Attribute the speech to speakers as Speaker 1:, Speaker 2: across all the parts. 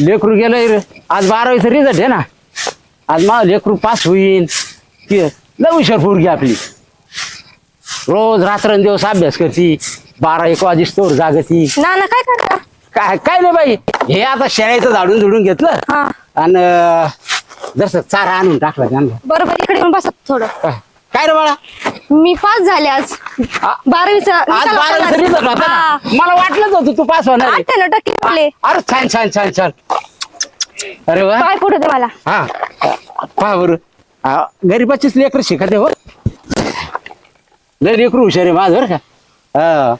Speaker 1: लेकरू गेलंय रे. आज बारावीचं रिझल्ट आहे ना. आज मा लेकरू पास होईन ती लय हुशार पोरगी आपली. रोज रात्रंदिवस अभ्यास करती. बारा एक वाजिस्तोर जागती.
Speaker 2: ना ना काय करता?
Speaker 1: काय काय नाही बाई. हे आता शेळ्याचं झाडून झुडून घेतलं.
Speaker 2: हा.
Speaker 1: आणि जसं चारा आणून टाकला त्यांना.
Speaker 2: बरोबर इकडे येऊन बसा थोडं.
Speaker 1: काय काय रे बाळा?
Speaker 2: मी पास झाले आज. बारावीचा
Speaker 1: आज
Speaker 2: निकाल
Speaker 1: बारावीचं रिझल्ट
Speaker 2: होता
Speaker 1: होता
Speaker 2: हा.
Speaker 1: ना मला वाटलंच होतं तू पास होणार आहे.
Speaker 2: अठ्ठ्याण्णव टक्के पडले
Speaker 1: अरे छान छान छान छान. अरे वा.
Speaker 2: पाय पुढे होते मला.
Speaker 1: हा. पहा बरं. हा, गरीबाचीच लेकर शिकते हो. लय लेकरू हुशार आहे माझं बरं का. हा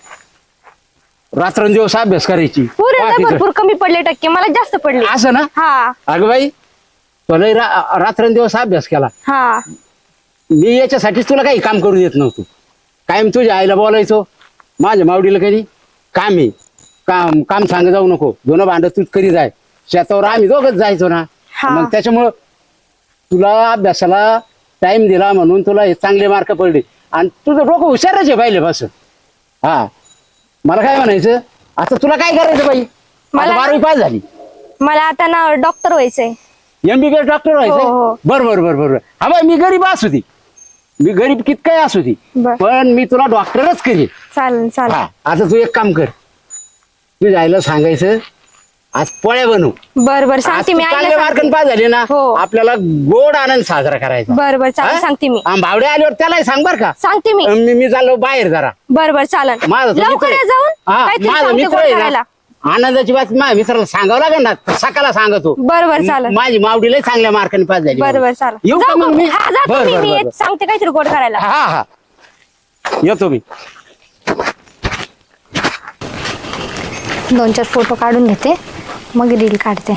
Speaker 1: रात्रंदिवस अभ्यास करायची.
Speaker 2: भरपूर कमी पडले टक्के. मला जास्त पडले.
Speaker 1: असं ना?
Speaker 2: हा.
Speaker 1: अगं बाई तो लय रा- रात्रंदिवस अभ्यास केला.
Speaker 2: हा.
Speaker 1: मी याच्यासाठीच तुला काही काम करू देत नव्हतो. कायम तुझ्या आईला बोलायचो. माझ्या मावडीला कधी? काम आहे. काम काम सांग जाऊ नको. दोन भांड तूच करी जाय शेतावर आम्ही दोघच जायचो ना.
Speaker 2: हा.
Speaker 1: मग त्याच्यामुळं तुला अभ्यासाला टाइम दिला म्हणून तुला हे चांगले मार्क पडले. आणि तुझं डोकं हुशारच आहे पाहिले बस. हा. मला काय म्हणायचं? आता तुला काय करायचं बाई? मला बारावी पास झाली.
Speaker 2: मला आता ना डॉक्टर व्हायचंय.
Speaker 1: एमबीबीएस डॉक्टर
Speaker 2: हो,
Speaker 1: व्हायचं
Speaker 2: हो.
Speaker 1: बर बर बर बर. हा बाई मी गरीब असू ती मी गरीब कितकाय असू ती
Speaker 2: बर.
Speaker 1: पण मी तुला डॉक्टरच करेन.
Speaker 2: चालेल चालेल.
Speaker 1: आता तू एक काम कर. तुझ्या आईला सांगायचं. आज पोळ्या बनवू.
Speaker 2: बर बर.
Speaker 1: आज
Speaker 2: सांगते
Speaker 1: तू
Speaker 2: मी आईला
Speaker 1: चांगले मार्कन
Speaker 2: सांगते.
Speaker 1: पास झाले ना
Speaker 2: हो.
Speaker 1: आपल्याला गोड आनंद साजरा करायचा.
Speaker 2: बर बर. चालेल
Speaker 1: हा?
Speaker 2: सांगते मी.
Speaker 1: आम भावडे आल्यावर त्यालाही सांग बर का.
Speaker 2: सांगते मी.
Speaker 1: मी मी चाललो बाहेर जरा.
Speaker 2: बर बर. चालेल.
Speaker 1: माझा तो
Speaker 2: लवकर या. जाऊन
Speaker 1: हा,
Speaker 2: काहीतरी
Speaker 1: माझा
Speaker 2: सांगते
Speaker 1: मित्र
Speaker 2: गोड
Speaker 1: आहे
Speaker 2: करायला
Speaker 1: ना आनंदाची बात माझ्या मित्राला सांगावं लागेल ना सकाळला सांगतो
Speaker 2: बर बर चालेल.
Speaker 1: माझी मावडीला चांगल्या मार्काने पास झाली
Speaker 2: बर बर चालेल.
Speaker 1: येऊ का
Speaker 2: जाऊ
Speaker 1: मग? मी?
Speaker 2: हा जातो
Speaker 1: बर
Speaker 2: मी
Speaker 1: बर
Speaker 2: मी
Speaker 1: बर.
Speaker 2: येत- सांगते काहीतरी गोड करायला.
Speaker 1: हा हा. येतो मी.
Speaker 2: दोन चार फोटो काढून घेते मग रील काढते.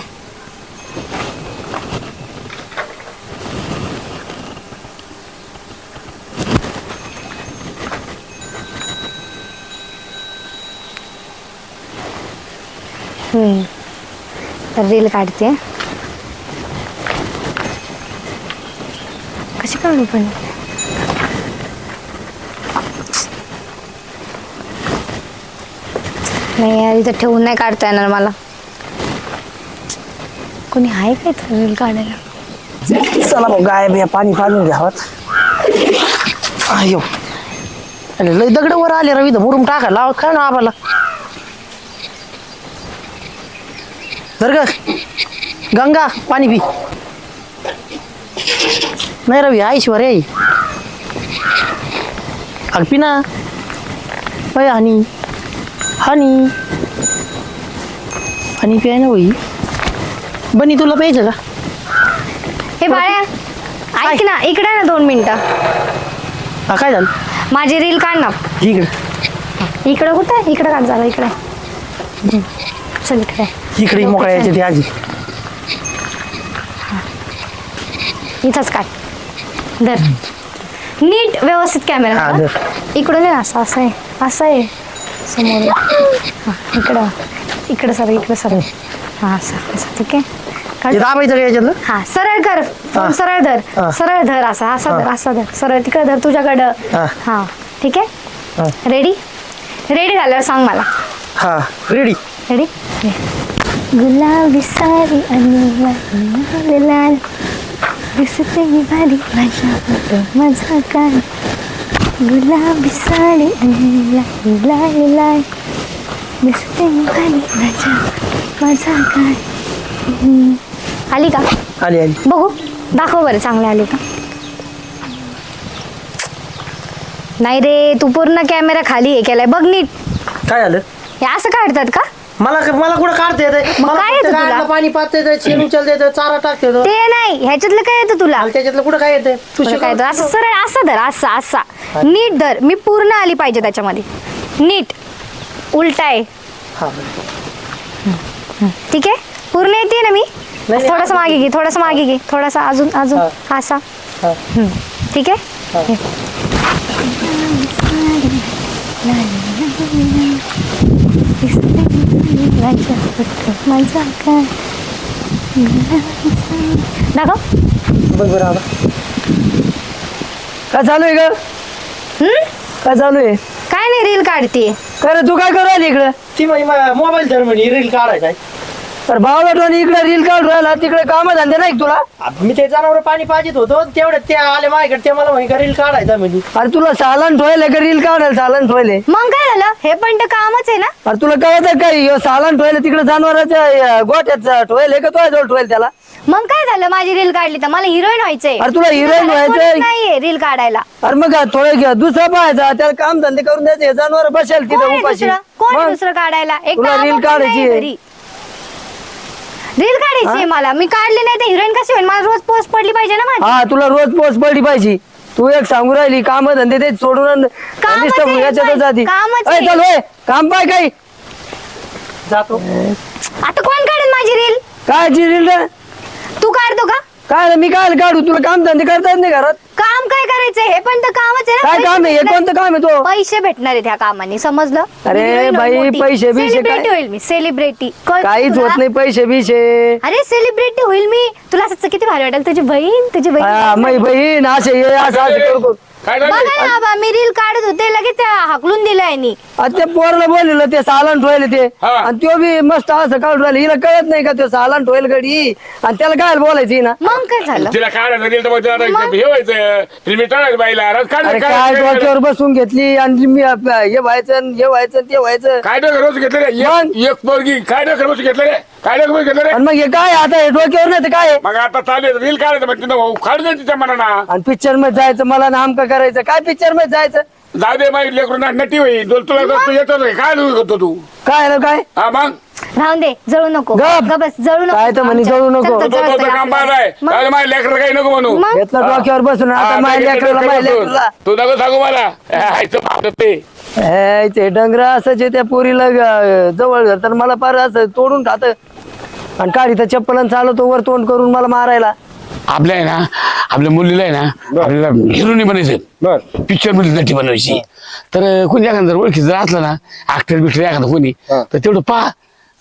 Speaker 2: रील काढते कशी काढू पण नाही यार इथं ठेवून नाही काढता येणार मला कोणी आहे काय इथं रील काढायला
Speaker 3: चला मग गाय बिया पाणी पाजून घ्यावत अयो अरे लय दगड वर आले रवी मुरुम टाका लावत काय ना आम्हाला धर ग गंगा पाणी पी. नाही रवी आईश्वर आहे अग पी ना. अय हनी. हनी. हनी पिय ना बाई. बनी तुला प्यायचं का?
Speaker 2: हे बाळ्या ऐक ना इकडे ना दोन मिनिटं.
Speaker 3: हा काय झालं?
Speaker 2: माझी रील काढ ना.
Speaker 3: इकडे
Speaker 2: इकडं कुठं? आहे? इकडं काढ झालं इकडे. चल इकडे.
Speaker 3: इकडे मोकळ्या यायचे ते आजी.
Speaker 2: इथंच काढ. धर. नीट व्यवस्थित कॅमेरा
Speaker 3: हा,
Speaker 2: धर. इकडून ना असं असं आहे. असं आहे. समोर हा, इकडं. इकडं सर इकडं सर. हा असं असं ठीक आहे. काढ.
Speaker 3: ते दाबायचं का याच्यातलं?
Speaker 2: हा सरळ कर. फोन
Speaker 3: हा.
Speaker 2: सरळ धर.
Speaker 3: हा.
Speaker 2: सरळ धर असा असा धर
Speaker 3: हा.
Speaker 2: असा धर. सरळ तिकडे धर तुझ्याकडं.
Speaker 3: हा.
Speaker 2: हा ठीक
Speaker 3: हा.
Speaker 2: आहे रेडी रेडी झाल्यावर सांग मला.
Speaker 3: हा. रेडी
Speaker 2: रेडी गुलाबी सारी आणि लाल दिसते भारी माझ्या फोटो माझा काय गुलाबी साडी आणि लाल लाल लाल दिसते मी भारी माझ्या माझा काय हम्म. आली का
Speaker 3: आली आली
Speaker 2: बघू दाखव बरं चांगले आले का नाही रे तू पूर्ण कॅमेरा खाली हे केलाय बघ नीट
Speaker 3: काय झालं
Speaker 2: हे असं काढतात का
Speaker 3: मला मला कुठं काढता येत मला
Speaker 2: काय
Speaker 3: फक्त
Speaker 2: येतं तुला?
Speaker 3: पाणी पाचता येतं शेण उचलता येतं चारा टाकता येतो.
Speaker 2: ते नाही ह्याच्यातलं काय येतं तुला?
Speaker 3: आणि त्याच्यातलं कुठं काय येतं तू
Speaker 2: काय
Speaker 3: शिकव.
Speaker 2: येतं? असं सरळ असं धर असा असा. नीट धर. मी पूर्ण आली पाहिजे त्याच्यामध्ये. नीट. उलटा आहे.
Speaker 3: हा.
Speaker 2: ठीक आहे? पूर्ण येते ना मी?
Speaker 3: नाही,
Speaker 2: थोडस मागे घे थोडस मागे घे. थोडासा अजून अजून.
Speaker 3: हा.
Speaker 2: असा
Speaker 3: हा.
Speaker 2: ठीक आहे?
Speaker 3: हा.
Speaker 2: हे. माझा काय दाखव
Speaker 3: बघ बरं आता. काय चालू आहे ग
Speaker 2: हम्म?
Speaker 3: काय चालू आहे
Speaker 2: काय नाही रील काढते
Speaker 3: काय रे तू काय करू राहिली इकडं ती मोबाईल धर म्हणे रील काढायचा तर भावला इकडे रील काढून राहिला तिकडे काम धंदे नाही का तुला?
Speaker 4: मी ते जनावर पाणी पाजित होतो तेवढ्यात ते आले माझ्याकडे ते मला म्हणे रील काढायचा म्हणजे
Speaker 3: अरे तुला सालन ठेवले का रील काढायला सालन ठेवले
Speaker 2: मग काय झालं? हे पण तर कामच आहे ना?
Speaker 3: अरे तुला कळत काय ह्यो सालन ठेवले तिकडे जनावरांच्या अं, गोठ्यात ठेवले का तुझ्या जवळ ठेवले त्याला?
Speaker 2: मग काय झालं? माझी रील काढली तर मला हिरोईन व्हायचंय.
Speaker 3: अरे तुला heroine व्हायचंय?
Speaker 2: नाहीये रील काढायला.
Speaker 3: अरे मग काय, थोडं घ्या दुसरा पाहायचा त्याला काम धंदे करून द्यायचे जनावर बसेल
Speaker 2: कोण
Speaker 3: तिथं
Speaker 2: आहे
Speaker 3: उपाशी.
Speaker 2: दुसरं? कोण आहे
Speaker 3: मग?
Speaker 2: दुसरं काढायला? एक
Speaker 3: तुला reel काढायची आहे.
Speaker 2: रील काढायची मला. मी काढली नाही तर हिरोईन कशी होईल? मला रोज पोस्ट पडली पाहिजे ना माझी.
Speaker 3: हा तुला रोज पोच पडली पाहिजे. तू एक सांगू राहिली काम धंदे ते सोडून
Speaker 2: कामच
Speaker 3: नुसतं
Speaker 2: आहे,
Speaker 3: याच्यातच
Speaker 2: बाई,
Speaker 3: जाती.
Speaker 2: कामच
Speaker 3: अय,
Speaker 2: आहे.
Speaker 3: चल होय. काम पाय काही.
Speaker 4: जातो.
Speaker 2: आता कोण काढेल माझी रील
Speaker 3: काय रील रे?
Speaker 2: तू काढतो का?
Speaker 3: काय मी काय काढू तुला काम धंदे करता येत नाही घरात?
Speaker 2: काम काय करायचंय? हे पण तर कामच आहे ना.
Speaker 3: काय काम आहे? हे कोणतं काम आहे तो?
Speaker 2: पैसे भेटणार आहेत ह्या कामाने समजलं?
Speaker 3: अरे बाई, पैसे बिशे काय?
Speaker 2: सेलिब्रिटी होईल मी सेलिब्रिटी
Speaker 3: काहीच होत नाही पैसे बिशे.
Speaker 2: अरे सेलिब्रिटी होईल मी. तुला असं किती भारी वाटेल? तुझी बहीण तुझी
Speaker 3: हा,
Speaker 2: बहीण
Speaker 3: मै बहीण असे असं असं करू करू.
Speaker 5: काय
Speaker 2: बघा
Speaker 5: झालं
Speaker 2: ना मी रील काढत होते लगेच हाकलून दिलं यांनी.
Speaker 3: आता ते पोरला बोललेलं ते सालन ठेवले ते.
Speaker 5: हा.
Speaker 3: आणि तो बी मस्त असं काढून राहिले. हिला कळत नाही का ते सालन ठेवल गडी आणि त्याला काय बोलायची ना
Speaker 2: मग काय झालं?
Speaker 5: तिला काढायचं गेलं तर मग तिला आता हे व्हायचं. फिल्मी टाळायचं बाईला. रस
Speaker 3: अरे
Speaker 5: काढ
Speaker 3: काय डोक्यावर बसून घेतली? आणि मी आप- हे व्हायचं आणि हे व्हायचं आणि ते व्हायचं.
Speaker 5: काय डोकर रोज घेतलं रे?
Speaker 3: मग?
Speaker 5: एक- पोरगी काय डोकर बसून घेतलं रे? काय डोकर बसून घेतलं रे?
Speaker 3: आणि मग हे काय? आता हे डोक्यावर नाही तर काय? आहे?
Speaker 5: मग आता चालेल रील काढायचं तिथं. काढू दे तिच्या मनाना.
Speaker 3: आणि पिक्चरमध्ये जायचं मला नामका करायचं? काय पिक्चरमध्ये जायचं?
Speaker 5: जाऊ दे माहिती लेकरून नटी होईल तुला तुला तू येतो काय डोकं करतो तू?
Speaker 3: काय ना काय?
Speaker 5: हा मग?
Speaker 2: राहून दे जळू नको.
Speaker 3: गप.
Speaker 2: गप बस जळू नको.
Speaker 3: काय तर म्हणे जळू नको.
Speaker 5: तो तो तो काम पाहत आहे. माझ्या लेकरं काही नको म्हणू.
Speaker 2: मग?
Speaker 3: घेतलं डोक्यावर बसून. आता माझ्या
Speaker 5: नाही,
Speaker 3: लेकराला
Speaker 5: डोक्यावर
Speaker 3: माझ्या
Speaker 5: बसून.
Speaker 3: लेकराला
Speaker 5: तू नको सांगू मला. हायचं ते
Speaker 3: हे, ते डंगर असं जे त्या पोरीला ग- जवळ तर मला फार असं तोडून खात. आणि काढी तर चप्पल चालवतो वर तोंड करून मला मारायला.
Speaker 5: आपल्या आहे ना आपल्या मुलीला आहे ना आपल्याला हिरोनी बनायचं पिक्चरमध्ये नटी बनवायची. तर कोणी एखादं जर ओळखी जर असलं ना ऍक्टर बिक्टर एखादं कोणी तर तेवढं पहा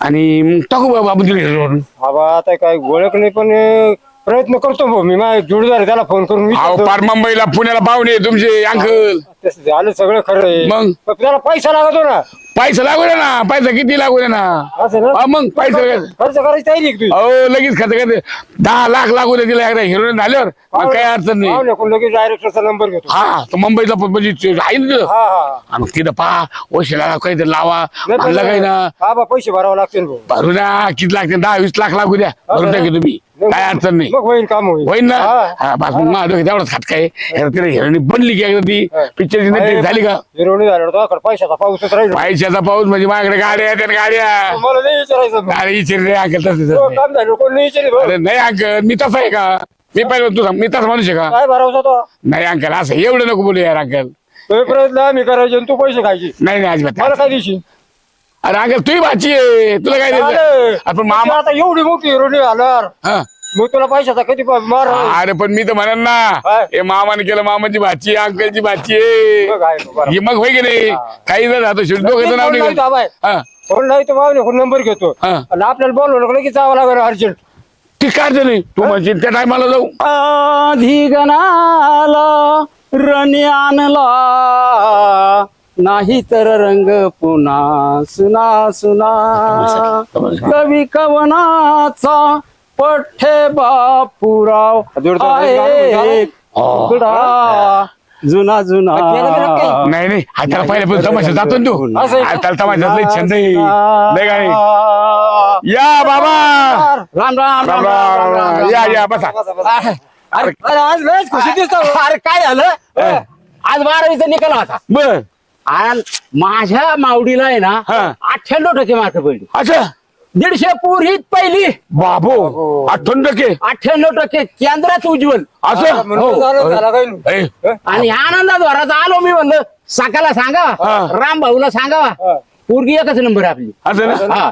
Speaker 5: आणि मग टाकू बाबा आपण हिरोवरून
Speaker 4: बाबा आता काय ओळख नाही पण अं, प्रयत्न करतो भाऊ मी. माझ्या जोडीदार आहे, त्याला फोन करून
Speaker 5: अहो
Speaker 4: विचारतो.
Speaker 5: पार मुंबईला पुण्याला पाहुणे तुमचे अंकल.
Speaker 4: तसं झालं सगळं खरं आहे.
Speaker 5: मग?
Speaker 4: पण त्याला पैसा लागतो ना.
Speaker 5: पैसा लागू दे ना पैसा किती लागू दे ना?
Speaker 4: असं ना?
Speaker 5: हा, मग पैसा
Speaker 4: खर्च करायची तयारी आहे का तुझी?
Speaker 5: अहो लगेच खर्च करते. दहा लाख लागू दे तिला एकदा हिरोईन झाल्यावर मग काही अडचण नाही.
Speaker 4: पाहुणे कोण लगेच डायरेक्टरचा नंबर घेतो.
Speaker 5: हा तर मुंबईला पण म्हणजे ते आहे ना तिथं.
Speaker 4: हा हा.
Speaker 5: हा, मग तिथं पहा ओशिला काहीतरी लावा.
Speaker 4: नाही
Speaker 5: काही ना.
Speaker 4: पण बाबा पैसे भरावं लागतील भाऊ.
Speaker 5: भरू ना किती लागते दहा वीस लाख लागू द्या. भरून टाकी तुम्ही. काय अडचण नाही.
Speaker 4: मग होईल काम होईल
Speaker 5: होईल ना?
Speaker 4: हा.
Speaker 5: हा बस मग माझं डोक्यात एवढंच खात काय तिला हिरोईन बनली की एकदा ती. पिक्चरची नटी झाली का?
Speaker 4: हिरोणी झाल्यावर पैशाचा पाऊसच राहील.
Speaker 5: पैशाचा पाऊस म्हणजे माझ्याकडे गाड्या आहेत आणि गाड्या.
Speaker 4: मला नाही विचारायचं मग.
Speaker 5: गाडी विचारले अंकल तसं
Speaker 4: तो
Speaker 5: तसं.
Speaker 4: काम झालं कोण नाही विचारित भाऊ.
Speaker 5: अरे नाही अंकल मी तसा आहे का? मी पाहिलं तू सांग मी तसा माणूस आहे का?
Speaker 4: काय भरावसा तो?
Speaker 5: नाही अंकल असं एवढं नको बोलू यार अंकल.
Speaker 4: तो प्रयत्न आम्ही करायचे आणि तू पैसे खायचे.
Speaker 5: नाही नाही अजिबात.
Speaker 4: मला. काय दिशी
Speaker 5: अरे अंकल तुही भाची आहे. तुला काय द्यायचं? आपण मामा
Speaker 4: आता एवढी मोठी हिरोणी झाल्यावर
Speaker 5: हा.
Speaker 4: मग तुला पैशाचा कधी प- मार
Speaker 5: अरे पण मी तर म्हणन ना
Speaker 4: काय?
Speaker 5: हे मामाने केलं मामाची भाची आहे, अंकलची भाची आहे.
Speaker 4: मग आहे तो बरोबर.
Speaker 5: हे मग होय की नाही? काही जर राहतो शेवटी दोघांचं नाव
Speaker 4: फोन.
Speaker 5: हा.
Speaker 4: फोन नाही तर मागणे कोण नंबर घेतो.
Speaker 5: हा.
Speaker 4: आणि आपल्याला बोलवलं की जावं लागेल अर्जंट.
Speaker 5: ती काय नाही तू म्हणशील त्या टायमाला जाऊ.
Speaker 1: आधी गणाला रणी आणला. नाही तर रंग पुन्हा सुना सुना. कवी कवनाचा पठ्ठे बापुराव आहे जुना जुना.
Speaker 5: नाही नाही हा त्याला पहिले पण तमाशा जातो ना तू? हा, त्याला तमाशात लई छंद आहे. लई गाणी. या बाबा!
Speaker 1: राम राम
Speaker 5: राम राम राम या या बसा.
Speaker 1: अरे अरे, आज लयच खुशी दिसतो. अरे काय झालं? आज बारावीचा निकाल होता.
Speaker 5: बर.
Speaker 1: आणि माझ्या मावडीला आहे ना
Speaker 5: हा.
Speaker 1: अठ्ठ्याण्णव टक्के मार्क पडली.
Speaker 5: अच्छा.
Speaker 1: दीडशे पूर्वीच पहिली.
Speaker 5: बाबो अठ्ठ्याण्णव टक्के.
Speaker 1: अठ्ठ्याण्णव टक्के केंद्रात उज्ज्वल.
Speaker 5: असं? हो. ए,
Speaker 1: आणि आनंदात भरात आलो मी म्हणलं सकाळला सांगावा
Speaker 5: हा.
Speaker 1: राम भाऊला सांगावा
Speaker 4: हा.
Speaker 1: पूर्वी एकच नंबर आपली.
Speaker 5: असं ना?
Speaker 1: हा.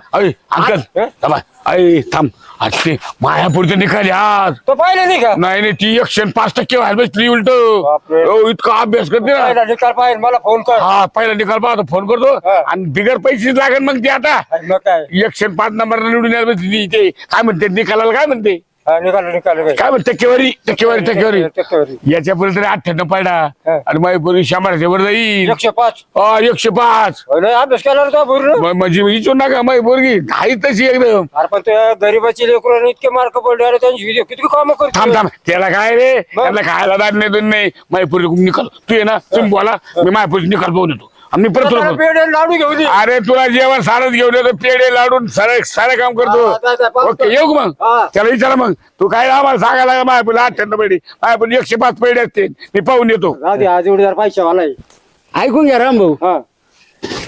Speaker 5: अंकल
Speaker 4: हा?
Speaker 5: थांब. आज ते मायापूरचे निकाल आज
Speaker 4: तो पाहिलं नाही का?
Speaker 5: नाही नाही ती एकशे पाच टक्के व्हायला बसली उलट.
Speaker 4: बापरे.
Speaker 5: इतका अभ्यास करते ना.
Speaker 4: पाहिला निकाल पाहिजे मला फोन कर.
Speaker 5: हा पहिला निकाल पाहतो फोन करतो.
Speaker 4: हा.
Speaker 5: आणि बिगर पैसे लागेल मग ते आता.
Speaker 4: मग काय?
Speaker 5: एकशे पाच नंबर निवडून यायला बसली ती ते काय म्हणते निकालाला काय म्हणते?
Speaker 4: निघालो निघालो काय
Speaker 5: म्हणते टक्केवारी टक्केवारी टक्केवारी
Speaker 4: टक्केवारी.
Speaker 5: याच्यापुढे तरी अठ्ठ्याण्णव पडला
Speaker 4: हा.
Speaker 5: आणि माझी पूर्वी शंभराच्या वर जाईल.
Speaker 4: एकशे पाच.
Speaker 5: अ, एकशे पाच.
Speaker 4: हो, अभ्यास केला होता पूर्ण.
Speaker 5: म- म्हणजे विचारू नका माझी पोरगी नाही तशी एकदम.
Speaker 4: अरे पण त्या गरीबाची लेकरांनी इतके मार्क पडले अरे त्यांची video किती काम
Speaker 5: थांब
Speaker 4: करते?
Speaker 5: थांब त्याला काय रे? त्याला खायला दाद नाही दोन नाही. माझी पोरगी निकाल. तू ये ना तुम्ही बोला. मी माझ्या पोरी निकाल पाहून येतो. मी परत तुला
Speaker 4: पेढे लाडू घेऊ दे.
Speaker 5: अरे तुला जेवण सारच घेऊन येतो पेढे लाडून सारं सारं काम
Speaker 4: हा,
Speaker 5: करतो. ओके येऊ का मग?
Speaker 4: हा.
Speaker 5: त्याला विचारा मग. तू काय आम्हाला सांगायला लागला? माझ्या पुढे अठ्ठ्याण्णव पेढी माझ्या पुढे एकशे पाच पेढे असते मी पाहून येतो.
Speaker 4: राहू दे आज जोडीदार पैसा वाला
Speaker 1: ऐकून घ्या राम भाऊ
Speaker 4: हा.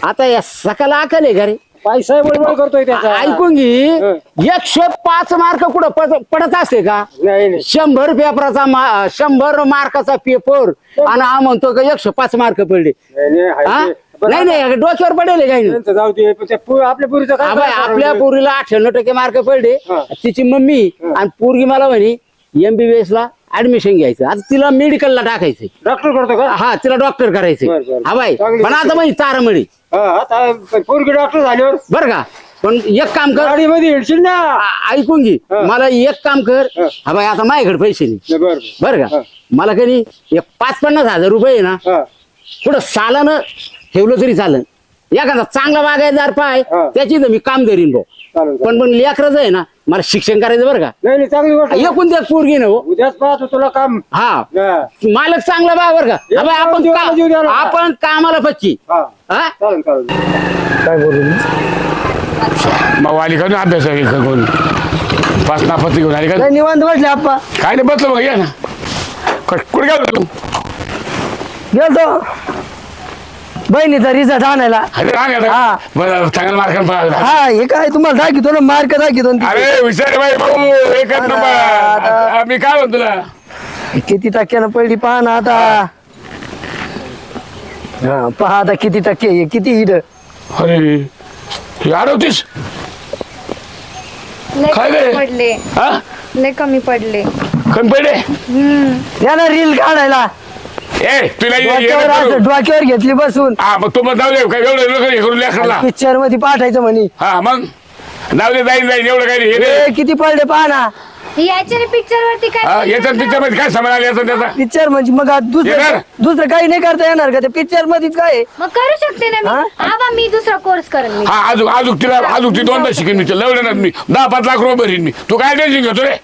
Speaker 1: आता या सकाळला अकल आहे का रे?
Speaker 4: पैसा बळबळ करतोय त्याचा.
Speaker 1: ऐकून घे. एकशे पाच मार्क कुठं पड- पडत असते का?
Speaker 4: नाही नाही.
Speaker 1: शंभर पेपराचा मा- शंभर मार्काचा पेपर. आणि हा म्हणतो का एकशे पाच मार्क पडले.
Speaker 4: नाही, नाही, हाय
Speaker 1: हा?
Speaker 4: ते. बरं,
Speaker 1: नाही नाही डोक्यावर पडेल काही नाही
Speaker 4: त्यांचं जाऊ दे पण त्या पो- आपल्या पुरीचं काय करायचं?
Speaker 1: आपल्या पोरीला अठ्ठ्याण्णव टक्के मार्क पडले.
Speaker 4: हा.
Speaker 1: तिची मम्मी आणि पोरगी मला म्हणे एमबीबीएस ला ऍडमिशन घ्यायचं. आता तिला मेडिकलला टाकायचं
Speaker 4: डॉक्टर करतो का?
Speaker 1: हा तिला डॉक्टर करायचंय.
Speaker 4: बरं, बरं.
Speaker 1: हा बाई
Speaker 4: चांगली
Speaker 1: पण आता म्हणजे तारमळी
Speaker 4: हा आता पोरगी डॉक्टर झाल्यावर?
Speaker 1: बर का? पण एक काम कर.
Speaker 4: गाडीमध्ये ना?
Speaker 1: आ- ऐकून घे.
Speaker 4: हा.
Speaker 1: मला एक काम कर.
Speaker 4: हा.
Speaker 1: हा बाई आता माझ्याकडे पैसे नाही.
Speaker 4: बरं
Speaker 1: बर.
Speaker 4: हा.
Speaker 1: का? मला कधी एक पाच पन्नास हजार रुपये आहे ना
Speaker 4: हा.
Speaker 1: थोडं सालानं ठेवलं तरी चालेल. एखादा चांगला बागायतदार पाय
Speaker 4: हा.
Speaker 1: त्याची तर मी काम धरीन भाऊ.
Speaker 4: चालेल
Speaker 1: पण पण लेकरच आहे ना मला शिक्षण करायचं बरं का?
Speaker 4: नाही नाही चांगली गोष्ट आहे.
Speaker 1: एकूण त्या पोरगी ना हो.
Speaker 4: उद्याच पाहतो तुला काम.
Speaker 1: हा.
Speaker 4: हा.
Speaker 1: मालक चांगला बा बरं का. आपण
Speaker 4: जीव
Speaker 1: का-
Speaker 4: जीव द्यायला.
Speaker 1: आपण कामाला
Speaker 4: हा.
Speaker 1: हा?
Speaker 4: चालेल चालेल.
Speaker 3: काय बोलू? मी?
Speaker 5: मग आली का अभ्यास आहे का कोण पाच नापत्ती घेऊन आली का
Speaker 3: निवांत बसले आप्पा.
Speaker 5: काय नाही बसलो मग या ना. कुठे गेलो तू?
Speaker 3: गेलतो. बहिणीचा रिझल्ट आणायला.
Speaker 5: अरे रांग
Speaker 3: हा.
Speaker 5: आता बरं चांगला मार्क
Speaker 3: हा हे काय तुम्हाला दाखवतो ना मार्क दाखवतो ना तिथे.
Speaker 5: अरे विचार भाई भाऊ एकच
Speaker 3: आता-
Speaker 5: नंबर मी काय म्हणतो तुला?
Speaker 3: किती टक्क्यानं पडली पहा ना आता. हा पहा आता किती टक्के आहे, किती इड
Speaker 5: अरे अडवतीस
Speaker 2: लय
Speaker 5: काय
Speaker 2: कमी? पडले.
Speaker 5: हा?
Speaker 2: लय कमी पडले.
Speaker 5: कमी पडे
Speaker 3: या ना रील काढायला.
Speaker 5: ए तुला ये- ये
Speaker 3: डोक्यावर असं घेतली बसून.
Speaker 5: हा मग तू मग जाऊ दे काय एवढं लोक हे करून लेकरला.
Speaker 3: पिक्चरमध्ये पाठायचं म्हणे.
Speaker 5: हा मग? जाऊ दे जाईल जाईल एवढं काही नाही हे
Speaker 3: ए,
Speaker 5: नाही.
Speaker 3: किती पडले पहा ना.
Speaker 2: याच्या पिक्चर वरती
Speaker 5: हा,
Speaker 2: काय
Speaker 5: याच्यात पिक्चरमध्ये काय समज याचा त्याचा?
Speaker 3: पिक्चर म्हणजे मग आता दुसरं
Speaker 5: येणार?
Speaker 3: दुसरं काही नाही करता येणार का? ते पिक्चर मध्येच काय आहे?
Speaker 2: मग करू शकते ना
Speaker 3: हा?
Speaker 2: मी आबा मी दुसरा कोर्स करेन मी.
Speaker 5: हा अजून अजून तिला अजून ती दोनदा शिकेन मी तिला लवलं ना मी दहा पाच लाख रुपये भरीन मी. तू काय टेन्शन घेतो रे?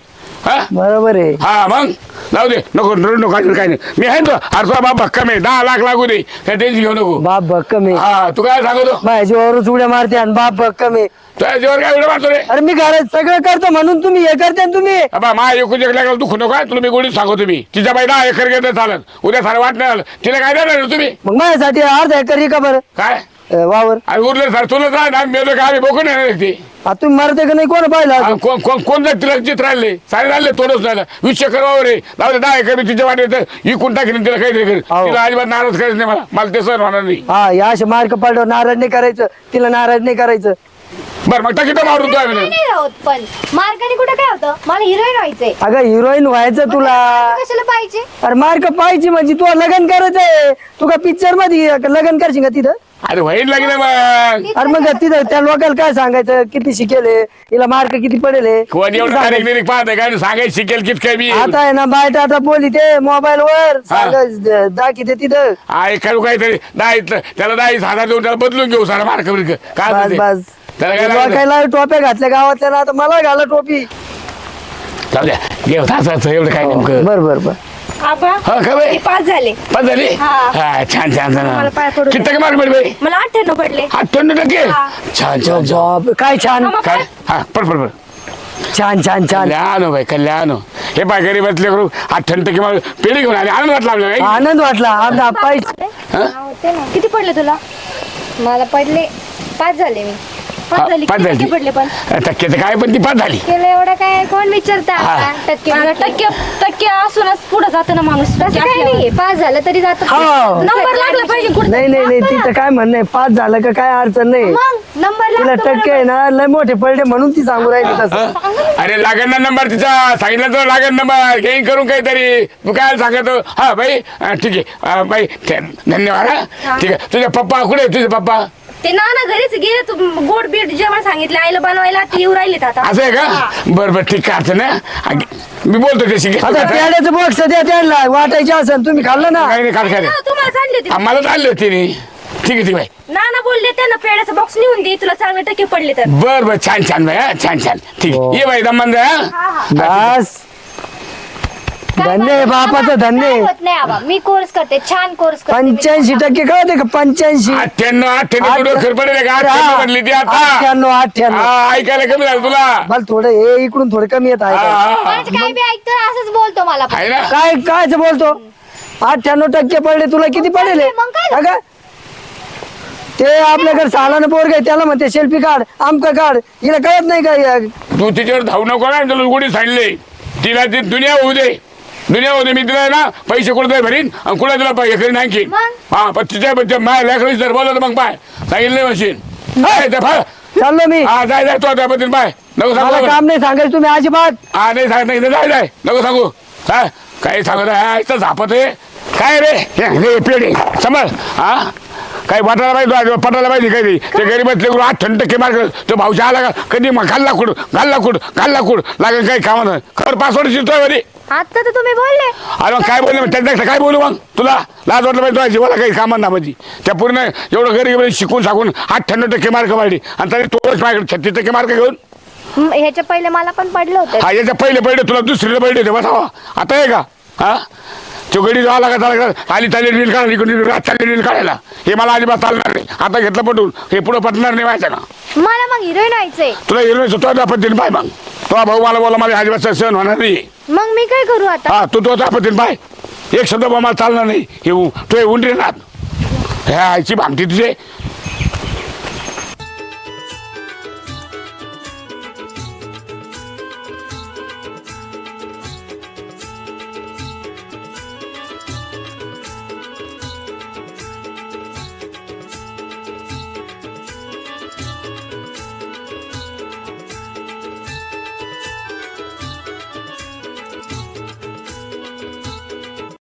Speaker 5: हा?
Speaker 3: बरोबर आहे.
Speaker 5: हा मग? जाऊ दे. नको रडू नको काय काय नाही. मी आहे ना अरे तुला बाप भक्कम आहे. दहा लाख लागू दे. काय टेन्शन घेऊ नको.
Speaker 3: बाप भक्कम आहे.
Speaker 5: हा तू काय सांगतो?
Speaker 3: माझ्या जीवावरच उड्या मारते आणि बाप भक्कम आहे.
Speaker 5: तुझ्या जीवर काय एवढं मारतो रे?
Speaker 3: अरे मी घरात सगळं करतो म्हणून तुम्ही हे करते ना तुम्ही.
Speaker 5: बाबा मा एकूण एक लागला दुखू नको तुला मी गोडीत सांगतो मी. तिच्या बाई दहा एकर घेत चालत. उद्या सारं वाट नाही आलं तिला काय देणार रे तुम्ही?
Speaker 3: मग माझ्यासाठी अर्धा एकर का बरं?
Speaker 5: काय?
Speaker 3: अं, वावर.
Speaker 5: आणि उरलं सर तुलाच राह ना मेलो काय आम्ही बघून येणार ती.
Speaker 3: आता तुम्ही मारते का नाही? कोण पाहिलं?
Speaker 5: कोण कोण तिला चित्र राहिले सारे राहिले तोडच राहिलं वीस एकर वावर आहे. जाऊ दे दहा एकर मी तिच्या वाटे इकून टाकेन तिला काहीतरी कर
Speaker 3: हो.
Speaker 5: तिला अजिबात नाराज करायचं नाही मला. मला ते सर होणार नाही.
Speaker 3: हा या असे मार्क पडल्यावर नाराज नाही करायचं. तिला नाराज नाही करायचं.
Speaker 5: बरं मग टाकी तर मारून तो आम्ही
Speaker 2: नाही पण मार्काने कुठं काय होतं? मला हिरोईन व्हायचंय.
Speaker 3: अगं हिरोईन व्हायचं तुला.
Speaker 2: कशाला पाहिजे?
Speaker 3: अरे मार्क पाहिजे म्हणजे तू लग्न करायचंय तू का पिक्चरमध्ये लग्न करशील का तिथं?
Speaker 5: अरे वहीन लागले मग.
Speaker 3: अरे मग तिथं त्या लोकांना काय सांगायचं? किती शिकेले हिला मार्क किती पडेल
Speaker 5: कोण एवढं तारीख बिरीख पाहत काय सांगायचं शिकेल कित काय मी.
Speaker 3: आता आहे ना बायट आता बोली ते मोबाईल वर.
Speaker 5: हा.
Speaker 3: सांगायचं दाखी ते तिथं.
Speaker 5: आहे करू काहीतरी इथलं त्याला वीस हजार देऊन त्याला बदलून घेऊ सारा मार्क बिर्क. काय
Speaker 3: बस
Speaker 5: म्हणते?
Speaker 3: बस.
Speaker 5: त्याला काय लागलं?
Speaker 3: लोकायला टोप्या घातल्या गावातल्या ना आता मला घाला टोपी.
Speaker 5: जाऊ द्या घेऊ असं एवढं काय नेमकं?
Speaker 3: बर बर बर.
Speaker 2: आबा
Speaker 5: हा का बाई?
Speaker 2: पास झाले.
Speaker 5: पाच झाली?
Speaker 2: हा.
Speaker 5: हा छान छान
Speaker 2: मला पाय
Speaker 5: छान
Speaker 2: पडू
Speaker 5: किती
Speaker 2: द्या.
Speaker 5: टक्के मार्क पडले बाई?
Speaker 2: मला अठ्ठ्याण्णव पडले.
Speaker 5: अठ्ठ्याण्णव टक्के?
Speaker 2: हा.
Speaker 5: छान छान छान.
Speaker 3: बाप, काय छान?
Speaker 5: काय? हा पड पड पड.
Speaker 3: छान छान छान.
Speaker 5: कल्याण हो बाई कल्याण हो. हे पाय गरीब बसले करू अठ्ठ्याण्णव टक्के मला पेढी घेऊन आले. आनंद वाटला आपल्याला काय?
Speaker 3: आनंद वाटला. आमचा पाय
Speaker 2: किती पडले तुला? मला पडले पाच झाले मी.
Speaker 5: हा,
Speaker 2: पाच झाले.
Speaker 5: पाच
Speaker 2: किती टक्के पडले पण?
Speaker 5: काय पण ती पाच झाली.
Speaker 2: केलं एवढं काय? कोण विचारता?
Speaker 5: हा.
Speaker 2: आता? टक्के
Speaker 6: टक्के टक्के असूनच पुढे जातं ना माणूस.
Speaker 2: तसं काही नाही. पास झालं तरी जात.
Speaker 3: हो.
Speaker 6: नंबर लागला पाहिजे कुठं
Speaker 3: नाही नाही नाही तिचं काय म्हणणं आहे? पाच झालं का काय अडचण नाही.
Speaker 2: मग नंबर
Speaker 3: तिला टक्के आहे ना लय मोठे पडले म्हणून ती सांगू राहिली तसं.
Speaker 5: हा? अरे लागेल ना नंबर तिचा. सांगितलं तर लागेल नंबर. घेईन करून काहीतरी. तू काय सांगतो? हा बाई. हा, ठीक आहे. हा, बाई. धन्यवाद. हा. ठीक आहे. तुझे पप्पा कुठे आहे तुझे पप्पा?
Speaker 6: ते नाना घरीच गेले तू गोड बीट जेवण सांगितलं आईला बनवायला ती येऊ राहिलेत आता.
Speaker 5: असं आहे का? बरं बरं ठीक आहे ना मी बोलतो त्याशी
Speaker 3: पेड्याचं बॉक्स द्या त्यांना वाटायचे असेल तुम्ही खाल्लं ना?
Speaker 5: काही नाही खाल
Speaker 6: हो, तुम्हाला सांगली होती.
Speaker 5: मला चालले होते नी. ठीक आहे ठीक आहे
Speaker 6: नाना बोलले त्यांना पेड्याचं बॉक्स लिहून दे तुला चांगले टक्के पडले तर.
Speaker 5: बर बर छान छान बाई हा छान छान. ठीक. आहे. ये बाई दमन हा.
Speaker 3: बस. धन्य आहे बापाचं धन्य आहे.
Speaker 7: होत नाही आबा? मी कोर्स करते छान कोर्स करते
Speaker 3: पंच्याऐंशी टक्के कळते का? पंच्याऐंशी.
Speaker 5: अठ्ठ्याण्णव अठ्ठ्याण्णव तुला खर पडेल का? अठ्ठ्याण्णव म्हणली ती आता.
Speaker 3: अठ्ठ्याण्णव अठ्ठ्याण्णव.
Speaker 5: हा ऐकायला कमी झालं तुला.
Speaker 3: मला थोडं हे इकडून थोडं कमी येत
Speaker 5: हा,
Speaker 3: आहे
Speaker 5: हा, हा.
Speaker 7: माझं काय बी ऐकतो असंच बोलतो मला पण.
Speaker 5: आहे ना?
Speaker 3: काय कायच बोलतो? अठ्ठ्याण्णव टक्के पडले तुला किती पडेल? हे?
Speaker 7: मग काय
Speaker 3: का? ते आपल्याकडे सालानं पोरग आहे त्याला म्हणते सेल्फी काढ आमका काढ. हिला कळत नाही का या-
Speaker 5: तू तिच्यावर धावू नको ना तुला उघडी सांडले. तिला ती दुनिया होऊ दे. दुनिया होऊ दे मी तिला ना पैसे कुठे भरीन? आणि कुठे तुला पैसे करीन आणखी? हा पण तिच्या पण माझ्या लेकरं जर बोलत मग पाय. सांगितलं मशीन हाय, ते फार.
Speaker 3: चाललो मी.
Speaker 5: हा जाय जाय तो पद्धतीने पाय. नको
Speaker 3: मला
Speaker 5: सांगू
Speaker 3: काम नाही सांगायचं तुम्ही अजिबात.
Speaker 5: हा नाही सांगत नाही जाय जाय नको सांगू. काय काही सांगत आहे? इथं झापत आहे. काय रे? हे, हे पेढे. समज हा? काही वाटायला पाहिजे पटायला पाहिजे काही ते गरीब लेकरू आठ थंड टक्के मार्क तो भाऊच्या आला का? कधी मग घालला कुड घालला कुड घालला कुड लागेल काही कामानं. खबर पासवर्ड शिकतोय बरी
Speaker 7: आता तर तुम्ही बोलले.
Speaker 5: अरे मग काय बोलले? मग त्यांच्याकडे काय बोलू मग? तुला लाज वाटलं पाहिजे तुझ्या जीवाला काही कामं ना म्हणजे. त्या पूर्ण एवढं गरीब शिकून साकून अठ्ठ्याण्णव टक्के मार्क वाढली आणि तरी तोच माझ्याकडे छत्तीस टक्के मार्क घेऊन.
Speaker 7: म, ह्याच्या पहिले मला पण पडलं होतं.
Speaker 5: हा याच्या पहिले पहिले तुला दुसरीला पहिले होते बसावा. आता आहे का? हा? तो गडी चालला का आली चालेल रील काढायला इकडून रात चालली रील काढायला. हे मला अजिबात चालणार नाही. आता घेतलं पटून हे पुढं पटणार नाही माहिती का
Speaker 7: मला मग हिरोईन व्हायचंय.
Speaker 5: तुला हिरोईन तो पद्धतीने पाय मग. तो भाऊ मला बोला मला अजिबात सहन होणार नाही.
Speaker 7: मग मी काय करू आता?
Speaker 5: हा तू तो पद्धतीने पाय. एक शब्द बा मला चालणार नाही. हे तो हे उंडरे नाथ ह्या आईची भामटी तुझे.